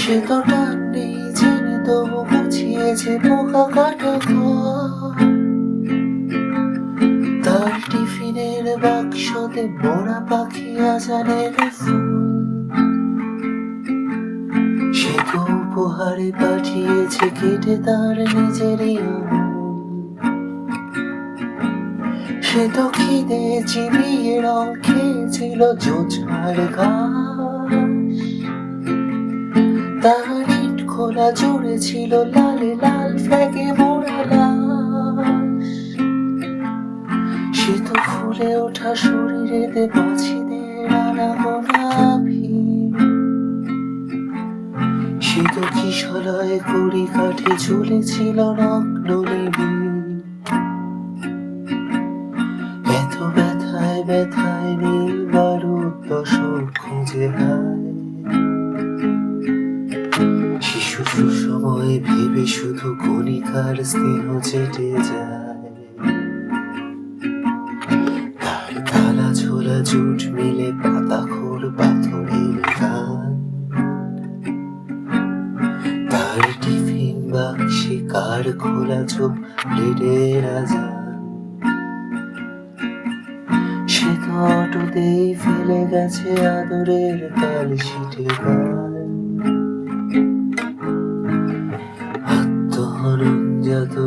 সে তো নেই গুছিয়েছে পোকা তার টিফিনের বাক্সতে পাখি সে তো উপহারে পাঠিয়েছে কেটে তার নিজেরই সে তো খিদে চিবিয়ে রং খেয়েছিল জোছনার ঘাস। তার ইট খোলা জুড়ে ছিল লালে, লাল ফ্ল্যাগে মোড়া লাশ। সে তো ফুলে ওঠা শরীরেতে পাখিদের আনাগোনা ভিড় সে তো কিশলয়ে কুড়ি কাঠে ঝুলেছিল নগ্ন নিবিড় ব্যথায় নীল বারুদ খুঁজে শিশু সুসময়ে ভেবে শুধু কণিকার স্নেহ চেটে যায়। তার তালা ঝোলা জুট মিলে পাতা খোর পাথরের গান। তার টিফিন বাক্সে কার খোলা চোখ ব্লেডের আজান সে ফেলে গেছে আদরের কাল শিটে গান। আত্মহরণ তো